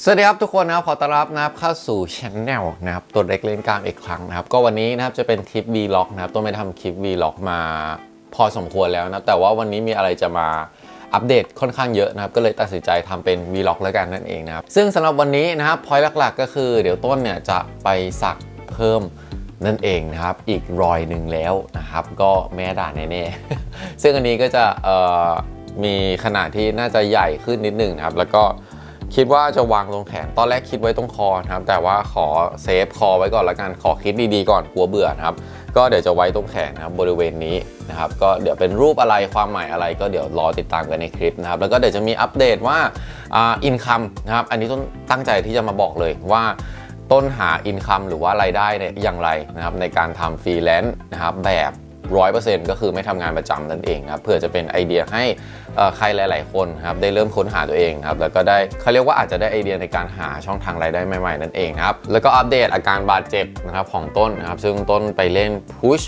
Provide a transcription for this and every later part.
สวัสดีครับทุกคนนะครับขอต้อนรับนะครับเข้าสู่ช anel นะครับตัวเล็กเล่นกลางอีกครั้งนะครับ ก็วันนี้นะครับจะเป็นคลิป vlog นะครับตัวไม่ทำคลิป vlog มาพอสมควรแล้วนะแต่ว่าวันนี้มีอะไรจะมาอัปเดตค่อนข้างเยอะนะครับ ก็เลยตัดสินใจทำเป็น vlog แล้วกันนั่นเองนะครับ ซึ่งสำหรับวันนี้นะครับพอยหลัก ๆ ก็คือ เดี๋ยวต้นเนี่ยจะไปสักเพิ่มนั่นเองนะครับ อีกรอยหนึ่งแล้วนะครับ ก็แม่ด่าแน่ๆซึ่งอันนี้ก็จะเอ่อมีขนาดที่น่าจะใหญ่ขึ้นนิดหนึ่งนะครับแล้วก็ คิดว่าจะวางตรงแขน ตอนแรกคิดไว้ตรงคอนะครับ แต่ว่าขอเซฟคอไว้ก่อนละกัน ขอคิดดีๆก่อนกลัวเบื่อนะครับ ก็เดี๋ยวจะไว้ตรงแขนนะครับบริเวณนี้นะครับ ก็เดี๋ยวเป็นรูปอะไรความหมายอะไร ก็เดี๋ยวรอติดตามกันในคลิปนะครับ แล้วก็เดี๋ยวจะมีอัปเดตว่าอ่าอินคัมนะครับ อันนี้ต้นตั้งใจที่จะมาบอกเลยว่าต้นหาอินคัมหรือว่ารายได้เนี่ยอย่างไรนะครับในการทำฟรีแลนซ์นะครับแบบ ร้อยเปอร์เซ็นต์ก็คือไม่ทำงานประจำนั่นเองครับเพื่อจะเป็นไอเดียให้ใครหลาย ๆ คนครับได้เริ่มค้นหาตัวเองครับแล้วก็ได้เขาเรียกว่าอาจจะได้ไอเดียในการหาช่องทางรายได้ใหม่ ๆ นั่นเองครับแล้วก็อัปเดตอาการบาดเจ็บนะครับของต้นนะครับซึ่งต้นไปเล่นพุช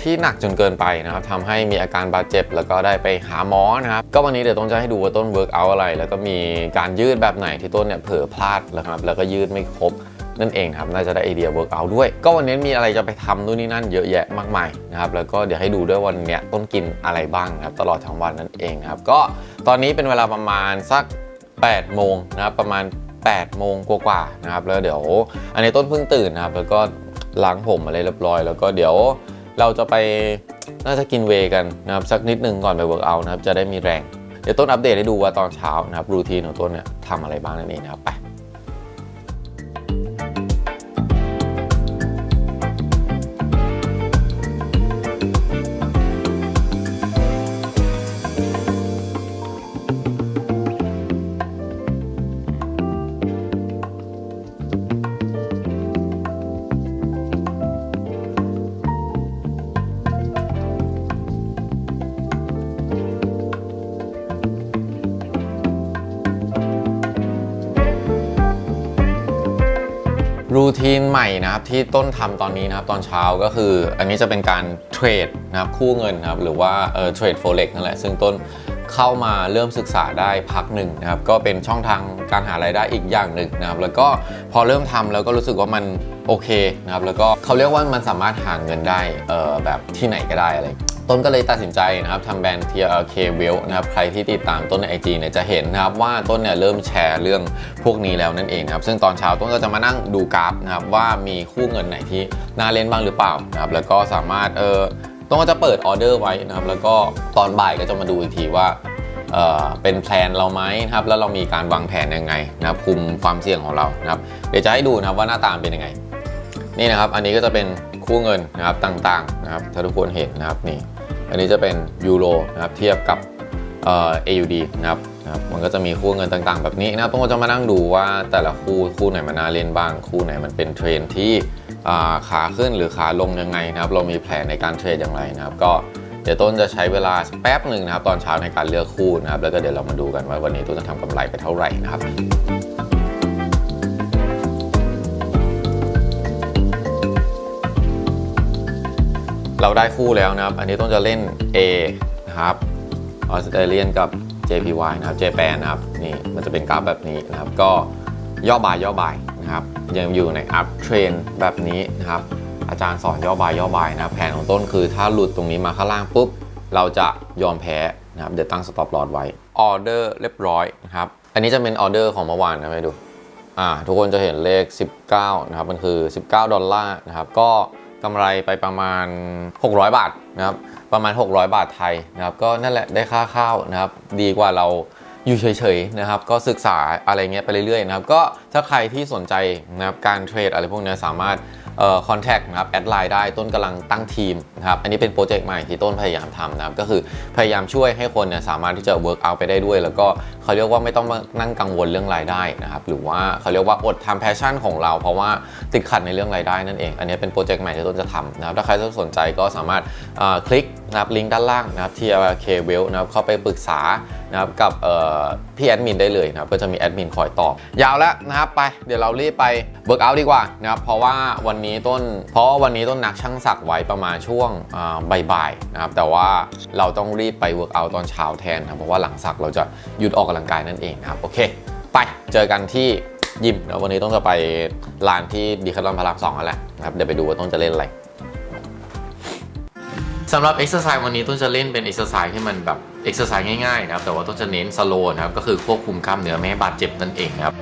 ที่หนักจนเกินไปนะครับทำให้มีอาการบาดเจ็บ แล้วก็ได้ไปหาหมอนะครับก็วันนี้เดี๋ยวต้นจะให้ดูว่าต้นเวิร์กเอาอะไร แล้วก็มีการยืดแบบไหนที่ต้นเนี่ยเผลอพลาดนะครับแล้วก็ยืดไม่ครบ นั่นเองครับน่าจะได้ไอเดียเวิร์กเอาด้วย ก็วันนี้มีอะไรจะไปทำนู่นนี่นั่นเยอะแยะมากมายนะครับแล้วก็เดี๋ยวให้ดูด้วยวันนี้ต้นกินอะไรบ้างนะครับตลอดทั้งวันนั่นเองครับก็ตอนนี้เป็นเวลาประมาณสัก8โมงนะครับประมาณ8โมงกว่าๆนะครับแล้วเดี๋ยว อันนี้ต้นเพิ่งตื่นนะครับแล้วก็ล้างผมอะไรเรียบร้อย แล้วก็เดี๋ยวเราจะไปน่าจะกินเวกันนะครับสักนิดนึงก่อนไปเวิร์กเอานะครับจะได้มีแรง เดี๋ยวต้นอัปเดตให้ดูว่าตอนเช้านะครับรูทีนของต้นเนี่ยทำอะไรบ้างนั่นเองนะครับไป ทีนใหม่นะครับที่ต้นทำตอนนี้นะครับตอนเช้าก็คือ อันนี้จะเป็นการเทรดนะครับคู่เงินนะครับหรือว่าเออเทรดโฟเร็กนั่นแหละซึ่งต้นเข้ามาเริ่มศึกษาได้พักหนึ่งนะครับก็เป็นช่องทางการหารายได้อีกอย่างหนึ่งนะครับแล้วก็พอเริ่มทำแล้วก็รู้สึกว่ามันโอเคนะครับแล้วก็เขาเรียกว่ามันสามารถหาเงินได้เออแบบที่ไหนก็ได้อะไร ต้นก็เลยตัดสินใจนะครับทำแบรนด์ TRK w e l l นะครับใครที่ติดตามต้นใน IG เนี่ยจะเห็นนะครับว่าต้นเนี่ยเริ่มแชร์เรื่องพวกนี้แล้วนั่นเองนะครับซึ่งตอนเช้าต้นก็จะมานั่งดูกราฟนะครับว่ามีคู่เงินไหนที่น่าเล่นบ้างหรือเปล่านะครับแล้วก็สามารถเออต้นก็จะเปิดออเดอร์ไว้นะครับแล้วก็ตอนบ่ายก็จะมาดูอีกทีว่าเออเป็นแพลนเราไหมนะครับแล้วเรามีการวางแผนยังไงนะครับคุมความเสี่ยงของเรานะครับเดี๋ยวจะให้ดูนะครับว่าหน้าตามเป็นยังไง นี่นะครับอันนี้ก็จะเป็นคู่เงินนะครับต่างๆนะครับถ้าทุกคนเห็นนะครับนี่ อันนี้จะเป็นยูโรนะครับเทียบกับเอ่อ AUD นะครับนะครับมันก็จะมีคู่เงินต่างๆ แบบนี้นะครับต้องจะมานั่งดูว่าแต่ละคู่คู่ไหนมันน่าเล่นบ้าง คู่ไหนมันเป็นเทรนที่ขาขึ้นหรือขาลงยังไงนะครับ เรามีแผนในการเทรดอย่างไรนะครับ ก็เดี๋ยวต้นจะใช้เวลาแป๊บหนึ่งนะครับ ตอนเช้าในการเลือกคู่นะครับ แล้วก็เดี๋ยวเรามาดูกันว่าวันนี้ต้นจะทำกำไรไปเท่าไหร่นะครับ เราได้คู่แล้วนะครับ อันนี้ต้องจะเล่น A นะครับออสเตรเลียนกับ JPY นะครับ j แปนนะครับนี่มันจะเป็นกราฟแบบนี้นะครับ ก็ย่อบายย่อบายนะครับยังอยู่ในอัพเทรนแบบนี้นะครับ อาจารย์สอนย่อบายย่อบายนะครับแผนของต้นคือถ้าหลุดตรงนี้มาข้างล่างปุ๊บ เราจะยอมแพ้นะครับเดี๋ยวตั้งสต็อปลอดไว้ออเดอร์เรียบร้อยนะครับ อันนี้จะเป็นออเดอร์ของเมื่อวานนะไปดูอ่าทุกคนจะเห็นเลข 19 นะครับ มันคือ 19 ดอลลาร์นะครับ ก็ กำไรไปประมาณ 600 บาทนะครับประมาณ 600 บาทไทยนะครับก็นั่นแหละได้ค่าข้าวนะครับ ดีกว่าเราอยู่เฉยๆนะครับ ก็ศึกษาอะไรเงี้ยไปเรื่อยๆนะครับ ก็ถ้าใครที่สนใจนะครับการเทรดอะไรพวกเนี้ยสามารถ คอนแทคนะครับแอดไลน์ได้ต้นกำลังตั้งทีมนะครับอันนี้เป็นโปรเจกต์ใหม่ที่ต้นพยายามทำนะครับก็คือพยายามช่วยให้คนเนี่ยสามารถที่จะ work out ไปได้ด้วย แล้วก็เขาเรียกว่าไม่ต้องมานั่งกังวลเรื่องรายได้นะครับหรือว่าเขาเรียกว่าอดทำแพชชั่นของเรา เพราะว่าติดขัดในเรื่องรายได้นั่นเอง อันนี้เป็นโปรเจกต์ใหม่ที่ต้นจะทำนะครับถ้าใครสนใจก็สามารถคลิกนะครับลิงก์ด้านล่างนะครับที่ k w e l l นะครับเข้าไปปรึกษานะครับกับ เอ่อพี่แอดมินได้เลยนะครับก็จะมีแอดมินคอยตอบ ยาวแล้วนะครับไปเดี๋ยวเรารีบไปเบิร์กเอาดีกว่านะครับเพราะว่าวันนี้ต้น เพราะว่าวันนี้ต้นนักช่างศักไว้ประมาณช่วงบ่ายๆนะครับแต่ว่าเราต้องรีบไปเวิร์กเอาตอนเช้าแทนครับเพราะว่าหลังสักเราจะหยุดออกกำลังกายนั่นเองนะครับโอเค ไปเจอกันที่ยิมนะวันนี้ต้องจะไปร้านที่ดีคาร์ลอนพระรามสองนั่นแหละนะครับเดี๋ยวไปดูว่าต้องจะเล่นอะไรสำหรับเอ็กซ์ไซส์วันนี้ต้นจะเล่นเป็นเอ็กซ์ไซส์ที่มันแบบ เอ็กซ์ไซส์ง่ายๆนะครับแต่ว่าต้องจะเน้นสโลนะครับก็คือควบคุมกล้ามเนื้อไม่ให้บาดเจ็บนั่นเองครับ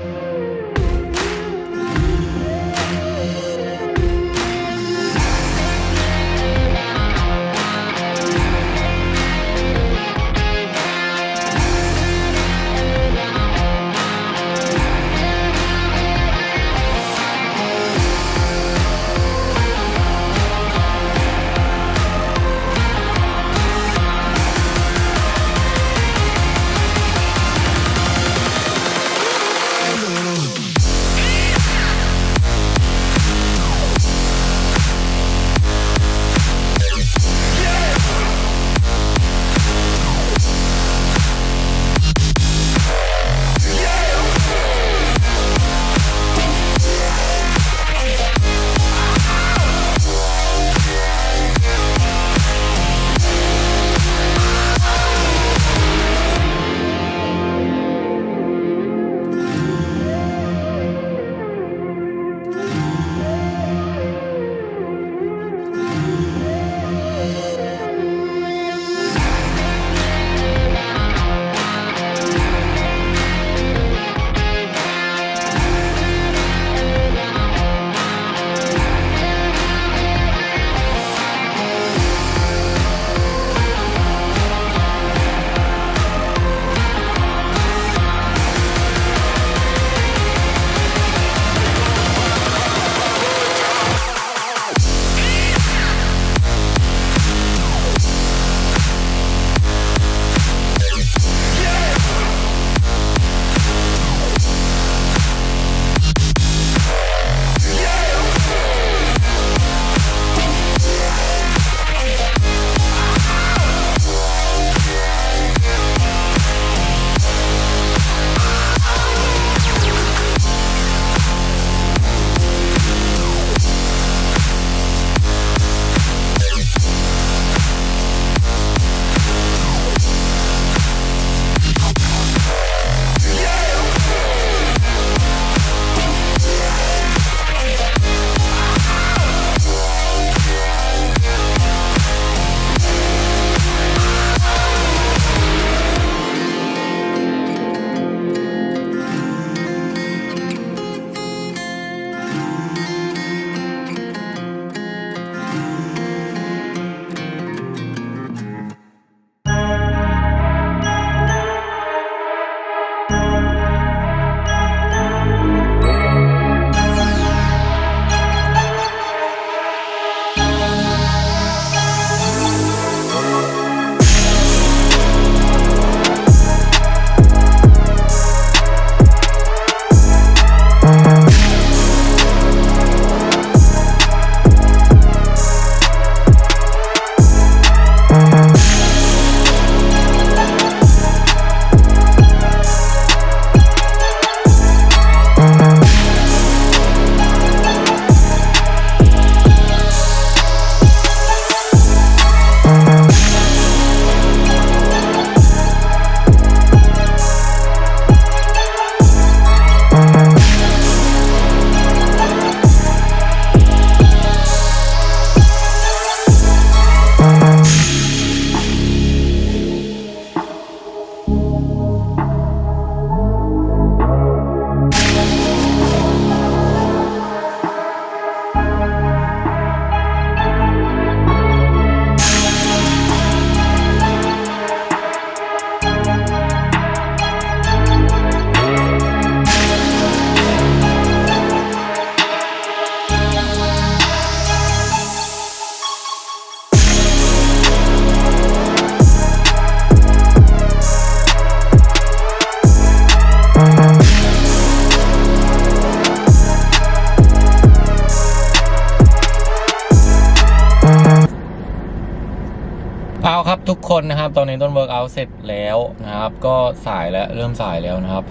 นนะครับ ตอนนี้ต้นเวิร์กเอาเสร็จแล้วนะครับ ก็สายแล้วเริ่มสายแล้วนะครับ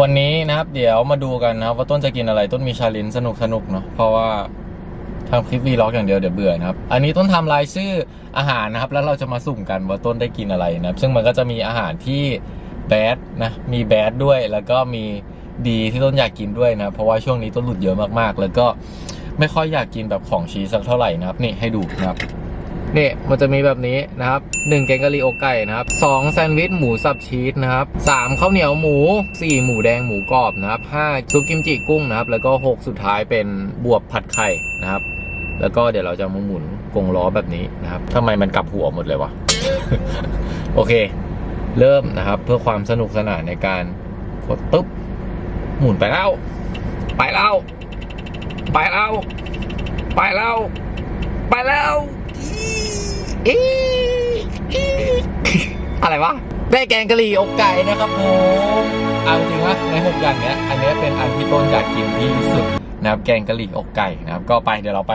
วันนี้นะครับ เดี๋ยวมาดูกันนะครับ ว่าต้นจะกินอะไรต้นมีชาเลนสนุกสนุกเนาะเพราะว่าทำคลิปวีล็อกอย่างเดียวเดี๋ยวเบื่อนะครับ อันนี้ต้นทำรายชื่ออาหารนะครับ แล้วเราจะมาสุ่มกันว่าต้นได้กินอะไรนะครับ ซึ่งมันก็จะมีอาหารที่แบดนะ มีแบดด้วย แล้วก็มีดีที่ต้นอยากกินด้วยนะ เพราะว่าช่วงนี้ต้นหลุดเยอะมากๆ แล้วก็ไม่ค่อยอยากกินแบบของชีสสักเท่าไหร่นะครับ นี่ให้ดูนะครับ นี่ยมันจะมีแบบนี้นะครับ1แกงกะหรี่อกไก่นะครับ2แซนด์วิชหมูสับชีสนะครับ3ข้าวเหนียวหมู 4 หมูแดงหมูกรอบนะครับ5ซุปกิมจิกุ้งนะครับแล้วก็ 6 สุดท้ายเป็นบวบผัดไข่นะครับแล้วก็เดี๋ยวเราจะมาหมุนกงล้อแบบนี้นะครับทำไมมันกลับหัวหมดเลยวะโอเค เริ่มนะครับเพื่อความสนุกสนานในการกดปุ๊บหมุนไปแล้ว ไปแล้ว ไปแล้ว ไปแล้ว ไปแล้วอะไรวะ ได้แกงกะหรี่อกไก่นะครับผมเอาจริงว่าในหกอย่างเนี้ย อันนี้เป็นอันที่ต้นอยากกินที่สุดนะครับ แกงกะหรี่อกไก่นะครับ ก็ไปเดี๋ยวเราไป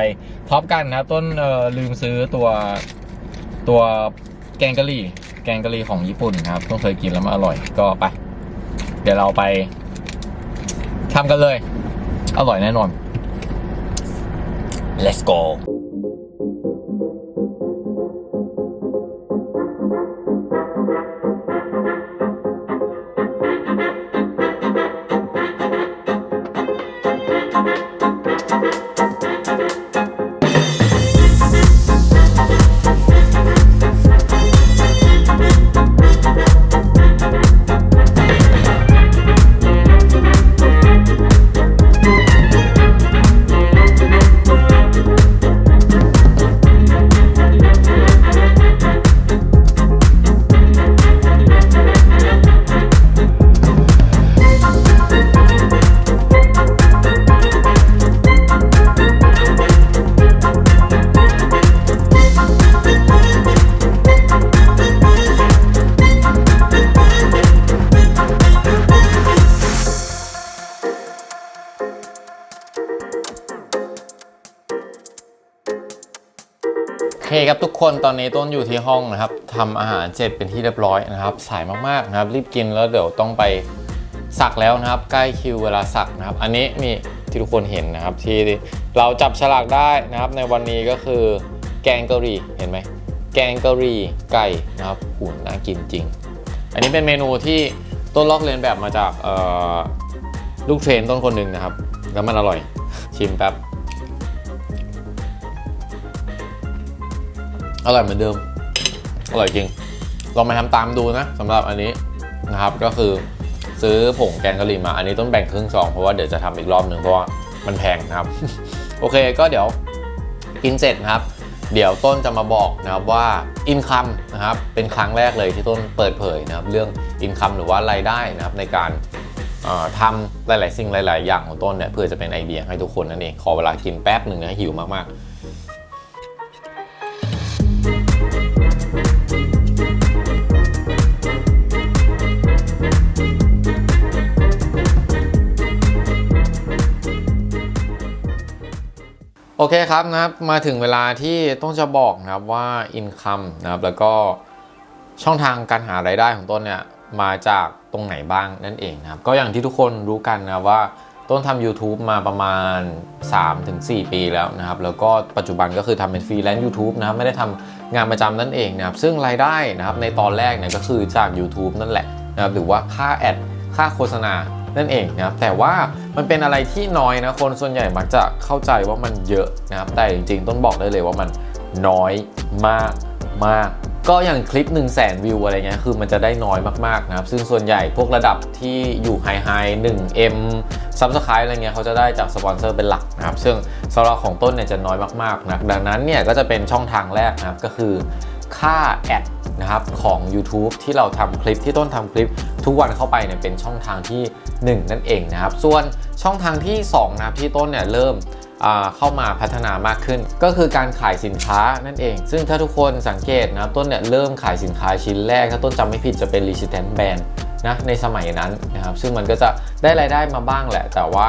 พร้อมกันนะครับ ต้นเออลืมซื้อตัวตัวแกงกะหรี่ แกงกะหรี่ของญี่ปุ่นนะครับต้องเคยกินแล้วมันอร่อย ก็ไป เดี๋ยวเราไปทำกันเลย อร่อยแน่นอน let's go คนตอนนี้ต้นอยู่ที่ห้องนะครับทำอาหารเสร็จเป็นที่เรียบร้อยนะครับ สายมากๆนะครับ รีบกินแล้วเดี๋ยวต้องไปสักแล้วนะครับ ใกล้คิวเวลาสักนะครับ อันนี้มีที่ทุกคนเห็นนะครับ ที่เราจับฉลากได้นะครับ ในวันนี้ก็คือแกงกะหรี่เห็นไหมแกงกะหรี่ไก่นะครับหุ่นน่ากินจริง อันนี้เป็นเมนูที่ต้นลอกเรียนแบบมาจากลูกเทรนต้นคนหนึ่งนะครับ แล้วมันอร่อยชิมแป๊บ อร่อยเหมือนเดิม อร่อยจริง ลองมาทำตามดูนะสำหรับอันนี้นะครับ ก็คือซื้อผงแกงกะหรี่มา อันนี้ต้นแบ่งครึ่งซองเพราะว่าเดี๋ยวจะทำอีกรอบหนึ่งเพราะว่ามันแพงนะครับ โอเคก็เดี๋ยวกินเสร็จนะครับ เดี๋ยวต้นจะมาบอกนะครับว่าอินคัมนะครับเป็นครั้งแรกเลยที่ต้นเปิดเผยนะครับเรื่องอินคัมหรือว่ารายได้นะครับในการทำหลาย ๆ สิ่งหลาย ๆ อย่างของต้นเนี่ยเพื่อจะเป็นไอเดียให้ทุกคนนั่นเองขอเวลากินแป๊บหนึ่งนะหิวมาก ๆ โอเคครับนะครับมาถึงเวลาที่ต้องจะบอกนะครับว่า income นะครับแล้วก็ช่องทางการหารายได้ของต้นเนี่ยมาจากตรงไหนบ้างนั่นเองนะครับ ก็อย่างที่ทุกคนรู้กันนะว่าต้นทำ YouTube มาประมาณ 3-4 ปีแล้วนะครับ แล้วก็ปัจจุบันก็คือทำเป็นฟรีแลนซ์ YouTube นะครับ ไม่ได้ทำงานประจำนั่นเองนะครับ ซึ่งรายได้นะครับในตอนแรกเนี่ยก็คือจาก YouTube นั่นแหละนะครับ หรือว่าค่าแอด ค่าโฆษณา นั่นเองนะครับแต่ว่ามันเป็นอะไรที่น้อยนะคนส่วนใหญ่มักจะเข้าใจว่ามันเยอะนะครับแต่จริงๆ ต้นบอกได้เลยว่ามันน้อยมากมากก็อย่างคลิป 1 0 0 0 0แสนวิวอะไรเงี้ยคือมันจะได้น้อยมากๆนะครับ ซึ่งส่วนใหญ่พวกระดับที่อยู่ไฮไฮ 1M ซับสไครต์อะไรเงี้ยเขาจะได้จากสปอนเซอร์เป็นหลักนะครับ ซึ่งสำหรับของต้นเนี่ยจะน้อยมากๆนะดังนั้นเนี่ยก็จะเป็นช่องทางแรกนะครับก็คือ ค่าแอดนะครับของ YouTube ที่เราทำคลิปที่ต้นทำคลิปทุกวันเข้าไปเนี่ยเป็นช่องทางที่ 1 นั่นเองนะครับ ส่วนช่องทางที่2นะครับที่ต้นเนี่ยเริ่มเข้ามาพัฒนามากขึ้น ก็คือการขายสินค้านั่นเอง ซึ่งถ้าทุกคนสังเกตนะครับต้นเนี่ยเริ่มขายสินค้าชิ้นแรก ถ้าต้นจำไม่ผิดจะเป็น Resistant Band นะในสมัยนั้นนะครับ ซึ่งมันก็จะได้รายได้มาบ้างแหละ แต่ว่า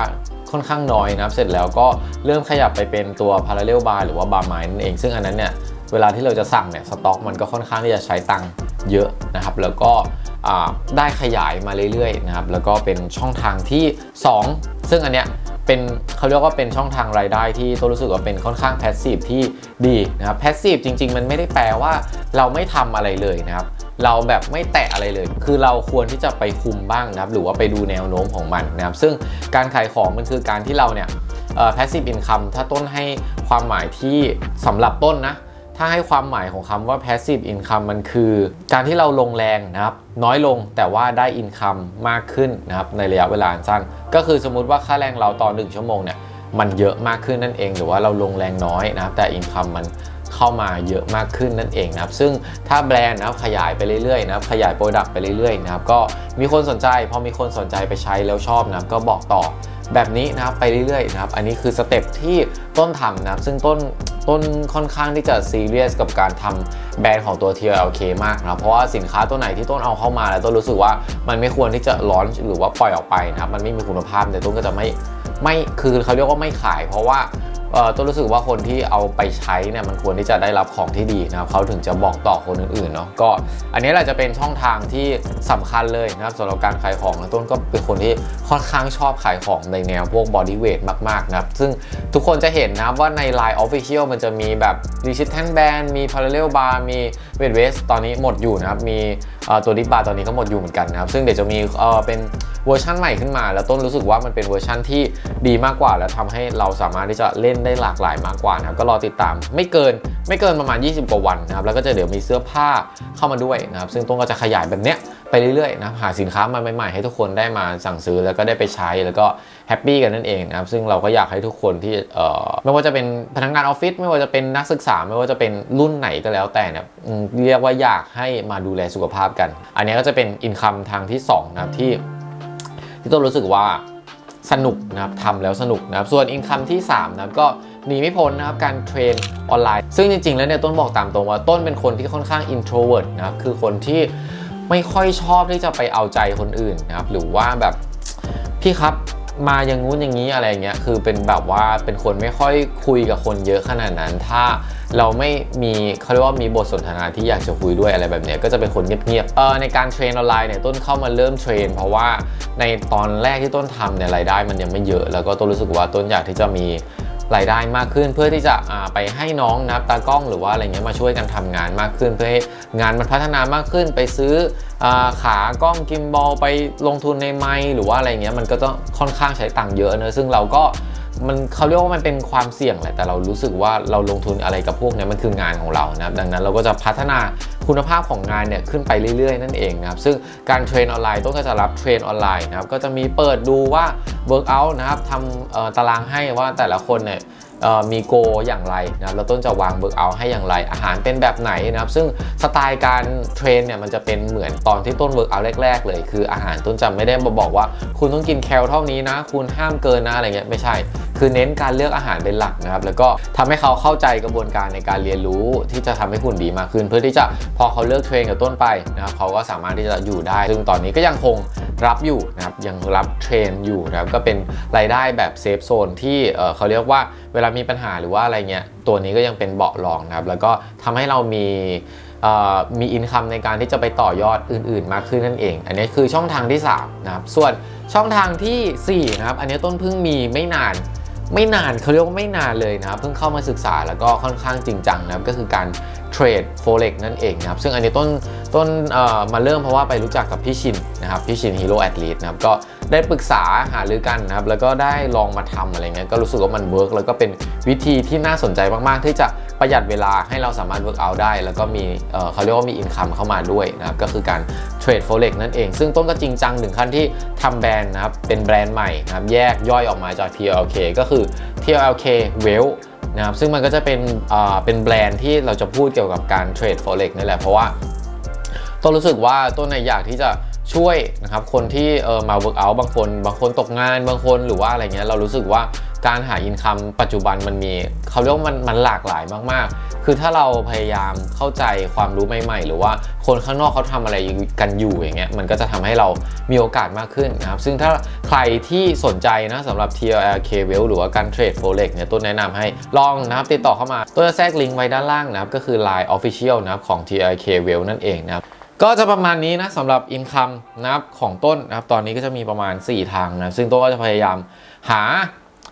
ค่อนข้างน้อยนะครับ เสร็จแล้วก็เริ่มขยับไปเป็นตัว Parallel Bar หรือว่า Bar ไม้นั่นเอง ซึ่งอันนั้นเนี่ย เวลาที่เราจะสั่งเนี่ยสต็อกมันก็ค่อนข้างที่จะใช้ตังค์เยอะนะครับ แล้วก็ได้ขยายมาเรื่อยๆนะครับ แล้วก็เป็นช่องทางที่ 2 ซึ่งอันเนี้ยเป็นเขาเรียกว่าเป็นช่องทางรายได้ที่ตัวรู้สึกว่าเป็นค่อนข้างแพสซีฟที่ดีนะครับแพสซีฟจริง ๆ มันไม่ได้แปลว่าเราไม่ทำอะไรเลยนะครับ เราแบบไม่แตะอะไรเลย คือเราควรที่จะไปคุมบ้างนะครับ หรือว่าไปดูแนวโน้มของมันนะครับ ซึ่งการขายของมันคือการที่เราเนี่ยเอ่อ passive income ถ้าต้นให้ความหมายที่สำหรับต้นนะ ถ้าให้ความหมายของคำว่า passive income มันคือ การที่เราลงแรงนะครับ น้อยลงแต่ว่าได้ income มากขึ้นนะครับในระยะเวลาสั้น ก็คือสมมติว่าค่าแรงเราต่อ 1 ชั่วโมงเนี่ยมันเยอะมากขึ้นนั่นเอง หรือว่าเราลงแรงน้อยนะครับ แต่ income มันเข้ามาเยอะมากขึ้นนั่นเองนะครับ ซึ่งถ้าแบรนด์นะครับขยายไปเรื่อยๆนะครับ ขยายโปรดักต์ไปเรื่อยๆนะครับ ก็มีคนสนใจ พอมีคนสนใจไปใช้แล้วชอบนะครับ ก็บอกต่อ แบบนี้นะครับไปเรื่อยๆนะครับอันนี้คือสเต็ปที่ต้นทำนะครับซึ่งต้นต้นค่อนข้างที่จะซีเรียสกับการทำแบรนด์ของตัว TLK มากนะครับเพราะว่าสินค้าตัวไหนที่ต้นเอาเข้ามาแล้วต้นรู้สึกว่ามันไม่ควรที่จะร้อนหรือว่าปล่อยออกไปนะครับมันไม่มีคุณภาพแต่ต้นก็จะไม่ไม่คือเขาเรียกว่าไม่ขาย เพราะว่า ต้นรู้สึกว่าคนที่เอาไปใช้เนี่ยมันควรที่จะได้รับของที่ดีนะครับเขาถึงจะบอกต่อคนอื่นๆเนาะก็อันนี้แหละจะเป็นช่องทางที่สำคัญเลยนะครับสำหรับการขายของแล้วต้นก็เป็นคนที่ค่อนข้างชอบขายของในแนวพวก body weight มากๆนะครับซึ่งทุกคนจะเห็นนะว่าใน Line Official มันจะมีแบบ Resistance Band มี Parallel Bar มี Weight Vest ตอนนี้หมดอยู่นะครับมี ตัวดิบาร์ตอนนี้ก็หมดอยู่เหมือนกันนะครับ ซึ่งเดี๋ยวจะมีเป็นเวอร์ชันใหม่ขึ้นมา แล้วต้นรู้สึกว่ามันเป็นเวอร์ชันที่ดีมากกว่า แล้วทำให้เราสามารถที่จะเล่นได้หลากหลายมากกว่านะครับก็รอติดตามไม่เกินไม่เกินประมาณ 20 กว่าวันนะครับแล้วก็จะเดี๋ยวมีเสื้อผ้าเข้ามาด้วยนะครับซึ่งต้นก็จะขยายแบบเนี้ย ไปเรื่อยๆนะหาสินค้ามาใหม่ๆให้ทุกคนได้มาสั่งซื้อแล้วก็ได้ไปใช้แล้วก็แฮปปี้กันนั่นเองนะครับซึ่งเราก็อยากให้ทุกคนที่เอ่อไม่ว่าจะเป็นพนักงานออฟฟิศไม่ว่าจะเป็นนักศึกษา ไม่ว่าจะเป็นรุ่นไหนก็แล้วแต่เนี่ยเรียกว่าอยากให้มาดูแลสุขภาพกัน อันนี้ก็จะเป็นอินคัมทางที่สองนะครับที่ที่ต้นรู้สึกว่าสนุกนะครับทำแล้วสนุกนะครับส่วนอินคัมที่3นะครับก็หนีไม่พ้นนะครับการเทรนออนไลน์ ซึ่งจริงๆ แล้วเนี่ยต้นบอกตามตรงว่าต้นเป็นคนที่ค่อนข้าง introvert นะครับคือคนที่ ไม่ค่อยชอบที่จะไปเอาใจคนอื่นนะครับหรือว่าแบบพี่ครับมาอย่างงู้นอย่างนี้อะไรเงี้ยคือเป็นแบบว่าเป็นคนไม่ค่อยคุยกับคนเยอะขนาดนั้น ถ้าเราไม่มีเขาเรียกว่ามีบทสนทนาที่อยากจะคุยด้วยอะไรแบบเนี้ยก็จะเป็นคนเงียบๆเออในการเทรนออนไลน์เนี่ยต้นเข้ามาเริ่มเทรน เพราะว่าในตอนแรกที่ต้นทำเนี่ยรายได้มันยังไม่เยอะ แล้วก็ต้นรู้สึกว่าต้นอยากที่จะมี รายได้มากขึ้น เพื่อที่จะไปให้น้องนะครับตากล้องหรือว่าอะไรเงี้ยมาช่วยกันทำงานมากขึ้น เพื่อให้งานมันพัฒนามากขึ้นไปซื้ออขากล้องกิมบอลไปลงทุนในไมค์หรือว่าอะไรเงี้ยมันก็ต้องค่อนข้างใช้ตังค์เยอะเนอะซึ่งเราก็มันเขาเรียกว่ามันเป็นความเสี่ยงแหละแต่เรารู้สึกว่าเราลงทุนอะไรกับพวกเนี้ยมันคืองานของเรานะครับดังนั้นเราก็จะพัฒนาคุณภาพของงานเนี่ยขึ้นไปเรื่อยๆ นั่นเองนะครับซึ่งการเทรนออนไลน์ต้นก็จะรับเทรนออนไลน์นะครับก็จะมีเปิดดูว่า เวิร์กอัลนะครับทำตารางให้ว่าแต่ละคนเนี่ย มีโกอย่างไรนะครับแล้วต้นจะวางเบิร์กเอาให้อย่างไร อาหารเป็นแบบไหนนะครับ ซึ่งสไตล์การเทรนเนี่ยมันจะเป็นเหมือนตอนที่ต้นเบิร์กเอาแรก ๆ เลย คืออาหารต้นจะไม่ได้มาบอกว่า คุณต้องกินแคลเท่านี้นะ คุณห้ามเกินนะอะไรเงี้ยไม่ใช่ คือเน้นการเลือกอาหารเป็นหลักนะครับ แล้วก็ทำให้เขาเข้าใจกระบวนการในการเรียนรู้ที่จะทำให้หุ่นดีมากขึ้น เพื่อที่จะพอเขาเลิกเทรนกับต้นไปนะครับเขาก็สามารถที่จะอยู่ได้ ซึ่งตอนนี้ก็ยังคงรับอยู่นะครับยังรับเทรนอยู่นะครับก็เป็นรายได้แบบเซฟโซนที่เเขาเรียกว่า วลามีปัญหาหรือว่าอะไรเงี้ยตัวนี้ก็ยังเป็นเบาะรองนะครับ แล้วก็ทำให้เรามีมีอินคัมในการที่จะไปต่อยอดอื่นๆ มากขึ้นนั่นเอง อันนี้คือช่องทางที่3นะครับส่วนช่องทางทีสี่4นะครับอันนี้ต้นเพิ่งมีไม่นานไม่นานเขาเรียกว่าไม่นานเลยนะครับเพิ่งเข้ามาศึกษาแล้วก็ค่อนข้างจริงจังนะครับก็คือการ เทรด forex นั่นเองนะครับซึ่งอันนี้ต้นต้นมาเริ่มเพราะว่าไปรู้จักกับพี่ชินนะครับพี่ชินฮีโร่แอดลีนะครับก็ได้ปรึกษาหารือกันนะครับแล้วก็ได้ลองมาทำอะไรเงี้ยก็รู้สึกว่ามันเวิร์กแล้วก็เป็นวิธีที่น่าสนใจมากๆ ที่จะประหยัดเวลาให้เราสามารถ work out ได้ แล้วก็มีเขาเรียกว่ามี income เข้ามาด้วยนะครับก็คือการเทรด forex นั่นเอง ซึ่งต้นก็จริงจังถึงขั้นที่ทำแบรนด์นะครับเป็นแบรนด์ใหม่นะครับแยกย่อยออกมาจาก TLK ก็คือ TLK Well นะครับซึ่งมันก็จะเป็นอ่าเป็นแบรนด์ที่เราจะพูดเกี่ยวกับการเทรด forex นี่แหละเพราะว่าต้นรู้สึกว่าต้นในอยากที่จะช่วยนะครับคนที่เออมา work out บางคน บางคนตกงานบางคนหรือว่าอะไรเงี้ยเรารู้สึกว่า การหาอินคัมปัจจุบันมันมีเขาเรียกว่ามันมันหลากหลายมากๆ คือถ้าเราพยายามเข้าใจความรู้ใหม่ๆ หรือว่าคนข้างนอกเขาทำอะไรกันอยู่อย่างเงี้ยมันก็จะทำให้เรามีโอกาสมากขึ้นนะครับซึ่งถ้าใครที่สนใจนะสำหรับ TLK Well หรือว่าการเทรด Forex เนี่ยต้นแนะนำให้ลองนะครับติดต่อเข้ามาต้นจะแทรกลิงก์ไว้ด้านล่างนะครับก็คือ Line Official นะครับของ TLK Well นั่นเองนะครับก็จะประมาณนี้นะสำหรับ Income นะครับของต้นนะครับตอนนี้ก็จะมีประมาณ 4 ทางนะซึ่งต้นก็จะพยายามหา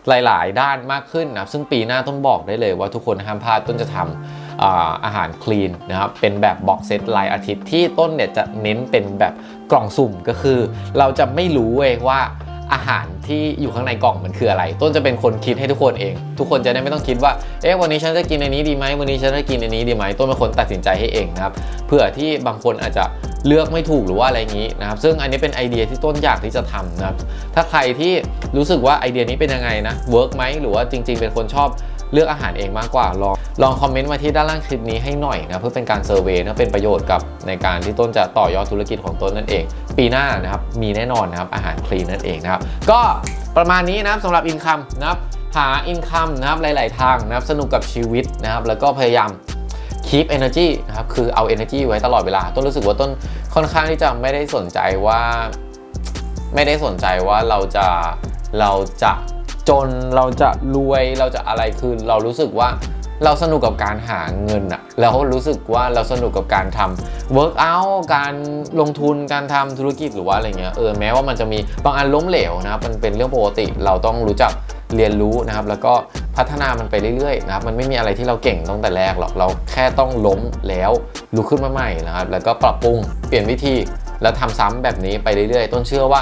หลาย ๆ ด้านมากขึ้นนะครับซึ่งปีหน้าต้นบอกได้เลยว่าทุกคนห้ามพลาดต้นจะทำอาอาหารคลีนนะครับ เป็นแบบบ็อกเซตรายอาทิตย์ที่ต้นเนี่ยจะเน้นเป็นแบบกล่องสุ่มก็คือ เราจะไม่รู้เว้ยว่า อาหารที่อยู่ข้างในกล่องมันคืออะไร ต้นจะเป็นคนคิดให้ทุกคนเอง ทุกคนจะได้ไม่ต้องคิดว่า เอ๊ะวันนี้ฉันจะกินอันนี้ดีไหมวันนี้ฉันจะกินอันนี้ดีไหมต้นเป็นคนตัดสินใจให้เองนะครับเผื่อที่บางคนอาจจะเลือกไม่ถูกหรือว่าอะไรอย่างนี้นะครับซึ่งอันนี้เป็นไอเดียที่ต้นอยากที่จะทำนะครับถ้าใครที่รู้สึกว่าไอเดียนี้เป็นยังไงนะเวิร์กไหมหรือว่าจริง ๆ เป็นคนชอบ เลือกอาหารเองมากกว่าลองลองคอมเมนต์มาที่ด้านล่างคลิปนี้ให้หน่อยนะเพื่อเป็นการเซอร์เวย์นะเป็นประโยชน์กับในการที่ต้นจะต่อยอดธุรกิจของต้นนั่นเอง ปีหน้านะครับมีแน่นอนนะครับอาหารคลีนนั่นเองนะครับก็ประมาณนี้นะครับสำหรับอินคัมนะครับหาอินคัมนะครับหลาย ๆ ทางนะครับสนุกกับชีวิตนะครับแล้วก็พยายาม keep energy นะครับคือเอา energy ไว้ตลอดเวลา ต้นรู้สึกว่าต้นค่อนข้างที่จะไม่ได้สนใจว่า ไม่ได้สนใจว่าเราจะเราจะ จนเราจะรวยเราจะอะไรคือเรารู้สึกว่าเราสนุกกับการหาเงินอะแล้วรู้สึกว่าเราสนุกกับการทำ work out การลงทุนการทำธุรกิจหรือว่าอะไรเงี้ยเออแม้ว่ามันจะมีบางอันล้มเหลวนะครับมันเป็นเรื่องปกติเราต้องรู้จักเรียนรู้นะครับ แล้วก็พัฒนามันไปเรื่อยๆนะครับมันไม่มีอะไรที่เราเก่งตั้งแต่แรกหรอกเราแค่ต้องล้มแล้วลุกขึ้นมาใหม่นะครับ แล้วก็ปรับปรุงเปลี่ยนวิธีแล้วทำซ้ำแบบนี้ไปเรื่อยๆ ต้นเชื่อว่า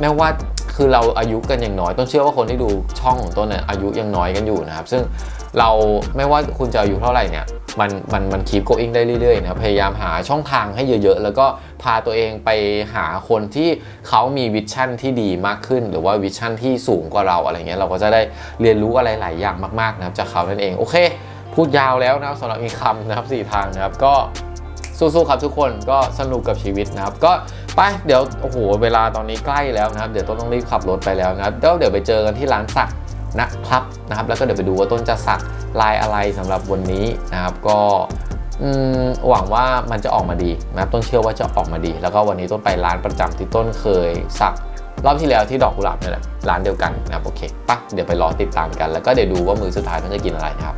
แม้ว่าคือเราอายุกันอย่างน้อยต้นเชื่อว่าคนที่ดูช่องของต้นเนี่ยอายุยังน้อยกันอยู่นะครับ ซึ่งเราไม่ว่าคุณจะอายุเท่าไหร่เนี่ยมันมันมันคีบโกอิงได้เรื่อยๆนะพยายามหาช่องทางให้เยอะๆ แล้วก็พาตัวเองไปหาคนที่เขามีวิชั่นที่ดีมากขึ้น หรือว่าวิชั่นที่สูงกว่าเราอะไรเงี้ยเราก็จะได้เรียนรู้อะไรหลายอย่างมากๆนะครับจากเขานั่นเองโอเค พูดยาวแล้วนะครับสำหรับมีคำนะครับสี่ทางนะครับก็สู้ๆครับทุกคนก็สนุกกับชีวิตนะครับก็ ไปเดี๋ยวโอ้โหเวลาตอนนี้ใกล้แล้วนะครับ เดี๋ยวต้นต้องรีบขับรถไปแล้วนะครับเดี๋ยวเดี๋ยวไปเจอกันที่ร้านสักนะครับนะครับ แล้วก็เดี๋ยวไปดูว่าต้นจะสักลายอะไรสำหรับวันนี้นะครับ ก็อืมหวังว่ามันจะออกมาดีนะครับต้นเชื่อว่าจะออกมาดี แล้วก็วันนี้ต้นไปร้านประจำที่ต้นเคยสักรอบที่แล้วที่ดอกกุหลาบนี่แหละร้านเดียวกันนะครับโอเคปะเดี๋ยวไปรอติดตามกัน แล้วก็เดี๋ยวดูว่ามือสุดท้ายต้นจะกินอะไรนะครับ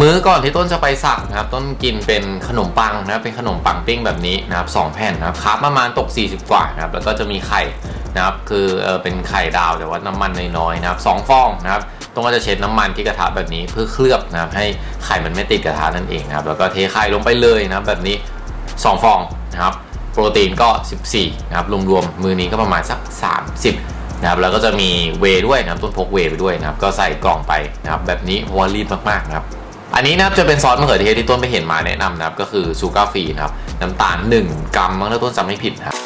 มื้อก่อนที่ต้นจะไปสักนะครับ ต้นกินเป็นขนมปังนะครับเป็นขนมปังปิ้งแบบนี้นะครับสองแผ่นนะครับครับประมาณตก 40 กว่านะครับแล้วก็จะมีไข่นะครับคือเออเป็นไข่ดาวแต่ว่าน้ำมันน้อยๆนะครับสองฟองนะครับต้องก็จะเช็ดน้ำมันที่กระทะแบบนี้เพื่อเคลือบนะครับให้ไข่มันไม่ติดกระทะนั่นเองนะครับแล้วก็เทไข่ลงไปเลยนะครับแบบนี้ 2 ฟองนะครับโปรตีนก็ 14นะครับรวมๆมือนี้ก็ประมาณสัก 30นะครับแล้วก็จะมีเวด้วยนะครับต้นพกเวไปด้วยนะครับ ก็ใส่กล่องไปนะครับ แบบนี้เพราะว่ารีบมากๆนะครับ อันนี้นะครับจะเป็นซอสมะเขือเทศที่ต้นไปเห็นมาแนะนำนะครับก็คือซูการ์ฟรีนะครับน้ำตาล 1กรัมมั้งถ้าต้นจำไม่ผิดนะครับ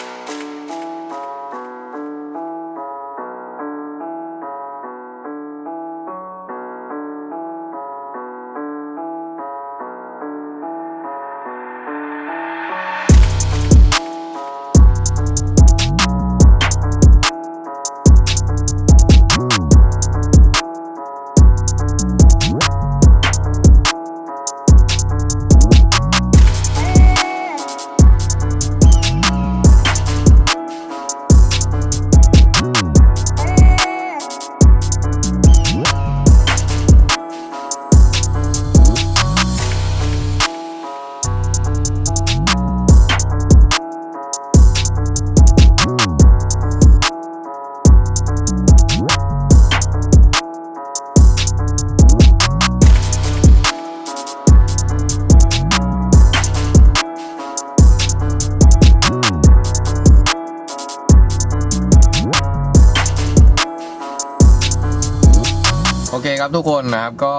นะครับก็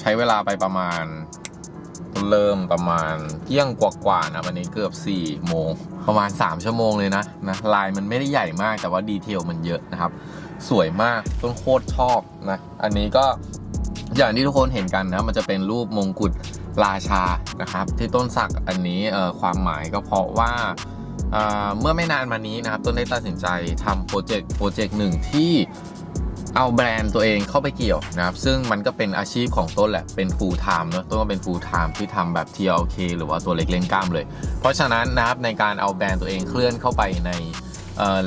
ใช้เวลาไปประมาณ เริ่มประมาณเที่ยงกว่าๆนะวันนี้เกือบ4โมงประมาณ 3 ชั่วโมงเลยนะนะลายมันไม่ได้ใหญ่มากแต่ว่าดีเทลมันเยอะนะครับ สวยมากต้นโคตรชอบนะ อันนี้ก็อย่างที่ทุกคนเห็นกันนะมันจะเป็นรูปมงกุฎราชานะครับ ที่ต้นสักอันนี้ความหมายก็เพราะว่าเเมื่อไม่นานมานี้นะครับ ต้นได้ตัดสินใจทำโปรเจกต์โปรเจกต์หนึ่งที่ เอาแบรนด์ตัวเองเข้าไปเกี่ยวนะครับ ซึ่งมันก็เป็นอาชีพของต้นแหละ เป็น full time เนอะต้นก็เป็น full time ที่ทำแบบ TLK หรือว่าตัวเล็กเล่นกล้ามเลย เพราะฉะนั้นนะครับในการเอาแบรนด์ตัวเองเคลื่อนเข้าไปใน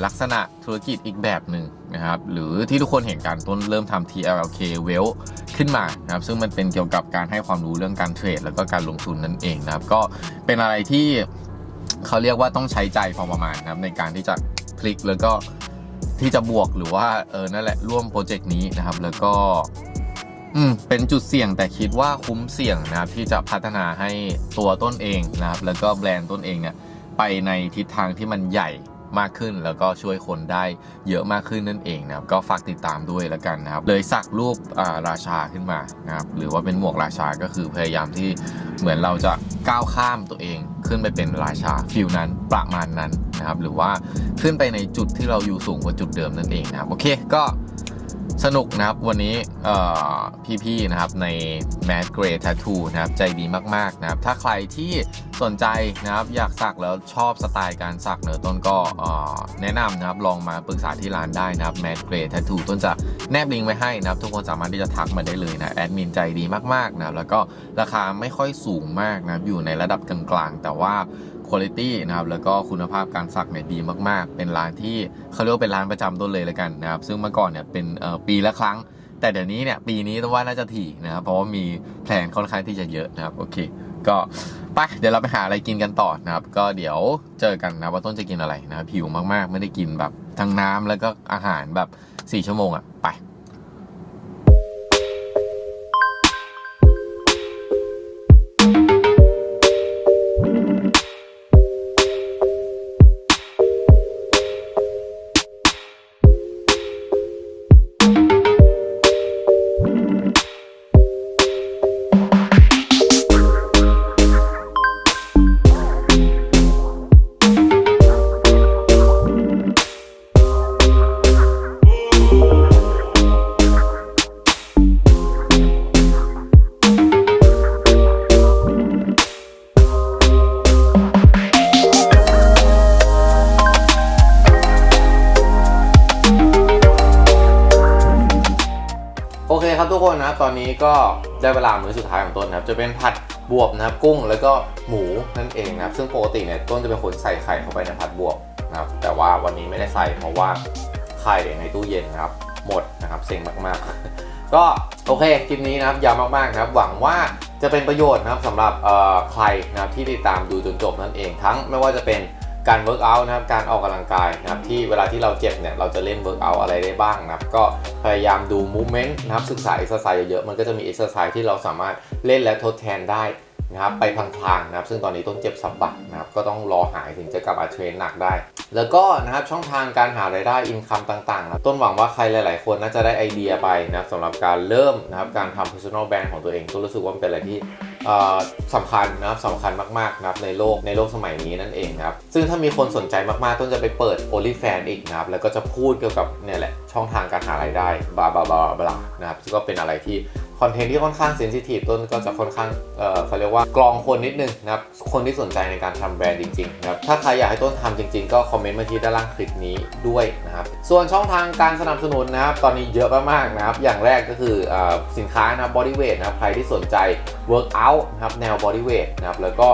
ลักษณะธุรกิจอีกแบบหนึ่งนะครับ หรือที่ทุกคนเห็นการต้นเริ่มทำ TLK Well ขึ้นมานะครับ ซึ่งมันเป็นเกี่ยวกับการให้ความรู้เรื่องการเทรด แล้วก็การลงทุนนั่นเองนะครับ ก็เป็นอะไรที่เขาเรียกว่าต้องใช้ใจพอประมาณนะครับในการที่จะพลิกแล้วก็ ที่จะบวกหรือว่าเออนั่นแหละร่วมโปรเจกต์นี้นะครับ แล้วก็อืมเป็นจุดเสี่ยงแต่คิดว่าคุ้มเสี่ยงนะครับ ที่จะพัฒนาให้ตัวต้นเองนะครับ แล้วก็แบรนด์ต้นเองเนี่ยไปในทิศทางที่มันใหญ่ มากขึ้น แล้วก็ช่วยคนได้เยอะมากขึ้นนั่นเองนะครับก็ฝากติดตามด้วยแล้วกันนะครับเลยสักรูปราชาขึ้นมานะครับหรือว่าเป็นหมวกราชาก็คือพยายามที่เหมือนเราจะก้าวข้ามตัวเองขึ้นไปเป็นราชาฟิลนั้นประมาณนั้นนะครับหรือว่าขึ้นไปในจุดที่เราอยู่สูงกว่าจุดเดิมนั่นเองนะครับโอเคก็ สนุกนะครับวันนี้พี่ๆนะครับใน Mad Grey Tattoo นะครับใจดีมากๆนะครับถ้าใครที่สนใจนะครับอยากสักแล้วชอบสไตล์การสักเนื้อต้นก็แนะนำนะครับลองมาปรึกษาที่ร้านได้นะครับ Mad Grey Tattoo ต้นจะแนบลิงก์ไว้ให้นะครับทุกคนสามารถที่จะทักมาได้เลยนะแอดมินใจดีมากๆนะครับแล้วก็ราคาไม่ค่อยสูงมากนะครับอยู่ในระดับกลางๆ แต่ว่า คุณภาพนะครับแล้วก็คุณภาพการสักเนี่ยดีมากๆ เป็นร้านที่เขาเรียกว่าเป็นร้านประจำต้นเลยแล้วกันนะครับ ซึ่งเมื่อก่อนเนี่ยเป็นปีละครั้ง แต่เดี๋ยวนี้เนี่ยปีนี้ต้องว่าน่าจะถี่นะครับ เพราะว่ามีแผนค่อนข้างที่จะเยอะนะครับโอเค ก็ไปเดี๋ยวเราไปหาอะไรกินกันต่อนะครับ ก็เดี๋ยวเจอกันนะว่าต้นจะกินอะไรนะครับหิวมากๆ ไม่ได้กินแบบทั้งน้ำแล้วก็อาหารแบบ4ชั่วโมงอะไป บวบนะครับกุ้งแล้วก็หมูนั่นเองนะครับซึ่งปกติเนี่ยต้นจะเป็นคนใส่ไข่เข้าไปในผัดบวบนะครับแต่ว่าวันนี้ไม่ได้ใส่เพราะว่าไข่ในตู้เย็นนะครับหมดนะครับเซ็งมากๆ ก็โอเคคลิปนี้นะครับยาวมากๆนะครับหวังว่าจะเป็นประโยชน์นะครับสำหรับใครนะครับที่ติดตามดูจนจบนั่นเอง ทั้งไม่ว่าจะเป็นการเวิร์กอัลนะครับการออกกำลังกายนะครับที่เวลาที่เราเจ็บเนี่ยเราจะเล่นเวิร์กอัลอะไรได้บ้างนะครับก็พยายามดูมูฟเมนต์นะครับศึกษาเอ็กซ์ไซส์เยอะๆมันก็จะมีเอ็กซ์ไซส์ที่เราสามารถเล่นและทดแทนได้ นะครับไปพลางๆนะครับซึ่งตอนนี้ต้นเจ็บสับบักนะครับก็ต้องรอหายถึงจะกลับมาเทรนหนักได้ แล้วก็นะครับช่องทางการหารายได้อินคัมต่างๆนะต้นหวังว่าใครหลาย ๆ คนน่าจะได้ไอเดียไปนะครับสำหรับการเริ่มนะครับการทำ personal brand ของตัวเองต้นรู้สึกว่ามันเป็นอะไรที่เอ่อสำคัญนะครับสำคัญมากๆนะครับในโลกในโลกสมัยนี้นั่นเองนะครับซึ่งถ้ามีคนสนใจมากๆ ต้นจะไปเปิด OnlyFans อีกนะครับแล้วก็จะพูดเกี่ยวกับเนี่ยแหละ ช่องทางการหารายได้บลาบลาบลาบลานะครับซึ่งก็เป็นอะไรที่คอนเทนต์ที่ค่อนข้างเซนซิทีฟต้นก็จะค่อนข้างเอ่อเขาเรียกว่ากรองคนนิดนึงนะครับ คนที่สนใจในการทำแบรนด์จริงๆนะครับ ถ้าใครอยากให้ต้นทำจริงๆ ก็คอมเมนต์มาที่ด้านล่างคลิปนี้ด้วยนะครับ ส่วนช่องทางการสนับสนุนนะครับ ตอนนี้เยอะมากๆนะครับ อย่างแรกก็คืออสินค้านะครับ body weight นะครับ ใครที่สนใจ workout นะครับ แนว body weight นะครับ แล้วก็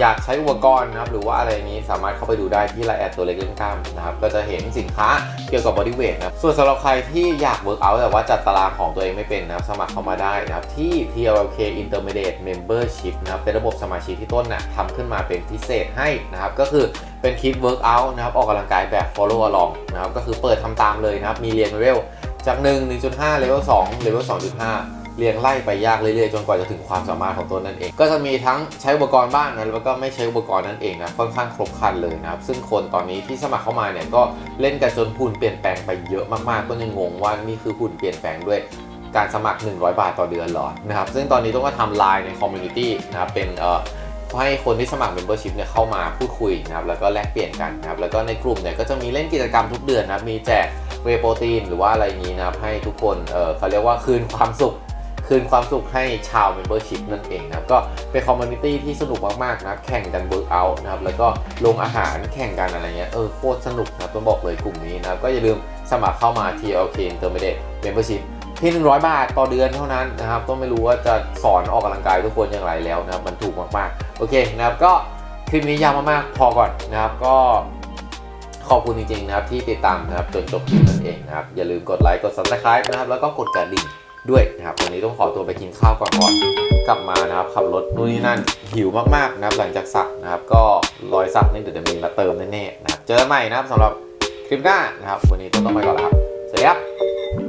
อยากใช้อุปกรณ์นะครับหรือว่าอะไรนี้สามารถเข้าไปดูได้ที่ไลน์แอดตัวเล็กเล่นกล้ามนะครับก็จะเห็นสินค้าเกี่ยวกับ body weight นะครับส่วนสำหรับใครที่อยาก workout แต่ว่าจัดตารางของตัวเองไม่เป็นนะครับสมัครเข้ามาได้นะครับที่ TLK Intermediate Membership นะครับเป็นระบบสมาชิกที่ต้นน่ะทำขึ้นมาเป็นพิเศษให้นะครับก็คือเป็นคลิป workout นะครับออกกำลังกายแบบ follow along นะครับก็คือเปิดทำตามเลยนะครับมีเรียงเลเวลจาก 1 1.5เลเวล2เลเวล2.5 เรียงไล่ไปยากเรื่อยๆจนกว่าจะถึงความสามารถของตัวนั่นเอง ก็จะมีทั้งใช้อุปกรณ์บ้างนะแล้วก็ไม่ใช้อุปกรณ์นั่นเองนะค่อนข้างครบครันเลยนะครับซึ่งคนตอนนี้ที่สมัครเข้ามาเนี่ยก็เล่นกันจนหุ่นเปลี่ยนแปลงไปเยอะมากๆก็ยังงงว่านี่คือหุ่นเปลี่ยนแปลงด้วยการสมัคร 100 บาทต่อเดือนหรอนะครับซึ่งตอนนี้ต้องก็ทำไลน์ในคอมมูนิตี้นะครับเป็นเอ่อให้คนที่สมัคร Membership เนี่ยเข้ามาพูดคุยนะครับแล้วก็แลกเปลี่ยนกันนะครับแล้วก็ในกลุ่มเนี่ยก็จะมีเล่นกิจกรรมทุกเดือนนะมีแจกเวโปรตีนหรือว่าอะไรนี้นะครับให้ทุกคนเออเขาเรียกว่าคืนความสุข คืนความสุขให้ชาว Membership นั่นเองนะครับก็เป็นคอมมูนิตี้ที่สนุกมากๆนะแข่งกันเวิร์กอัลนะครับแล้วก็ลงอาหารแข่งกันอะไรเงี้ยเออโคตรสนุกนะต้องบอกเลยกลุ่มนี้นะครับก็อย่าลืมสมัครเข้ามา TLK Intermediate Membership ที่ 100 บาทต่อเดือนเท่านั้นนะครับต้องไม่รู้ว่าจะสอนออกกำลังกายทุกคนอย่างไรแล้วนะครับมันถูกมากๆ โอเคนะครับก็คลิปนี้ยาวมากๆพอก่อนนะครับก็ขอบคุณจริงๆนะครับที่ติดตามนะครับจนจบคลิปนั่นเองนะครับอย่าลืมกดไลค์กด subscribe นะครับแล้วก็กดกระดิ่ง ด้วยนะครับวันนี้ต้องขอตัวไปกินข้าวก่อนก่อนกลับมานะครับขับรถนู่นนี่นั่นหิวมากๆนะครับหลังจากสักนะครับ ก็รอยสักนี่เดี๋ยวจะมีมาเติมแน่ๆนะครับเจอกันใหม่นะครับสำหรับคลิปหน้านะครับ วันนี้ต้นต้องไปก่อนแล้วครับสวัสดีครับ